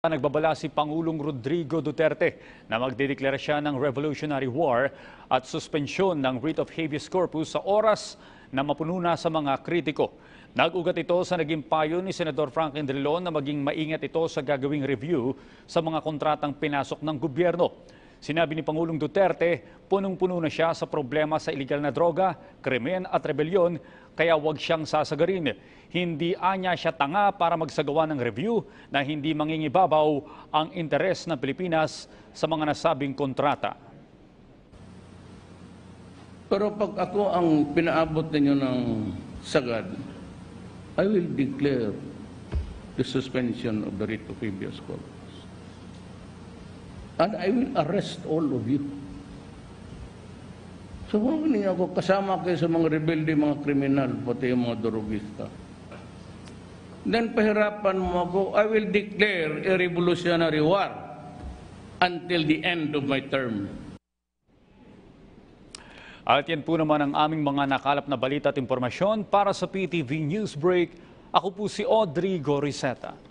Nagbabala si Pangulong Rodrigo Duterte na magdedeklara siya ng Revolutionary War at suspensyon ng writ of habeas corpus sa oras na mapuno na sa mga kritiko. Nag-ugat ito sa naging payo ni Senador Franklin Drilon na maging maingat ito sa gagawing review sa mga kontratang pinasok ng gobyerno. Sinabi ni Pangulong Duterte, punong-puno na siya sa problema sa iligal na droga, krimen at rebelyon, kaya huwag siyang sasagarin. Hindi anya siya tanga para magsagawa ng review na hindi mangingibabaw ang interes ng Pilipinas sa mga nasabing kontrata. Pero pag ako ang pinaabot ninyo ng sagad, I will declare the suspension of the writ of habeas corpus. And I will arrest all of you. So ninyo ako kasama kayo sa mga rebelde, mga kriminal, pati yung mga dorogista. Then pahirapan mo ako, I will declare a revolutionary war until the end of my term. At yan po naman ang aming mga nakalap na balita at impormasyon para sa PTV Newsbreak. Ako po si Audrey Goriseta.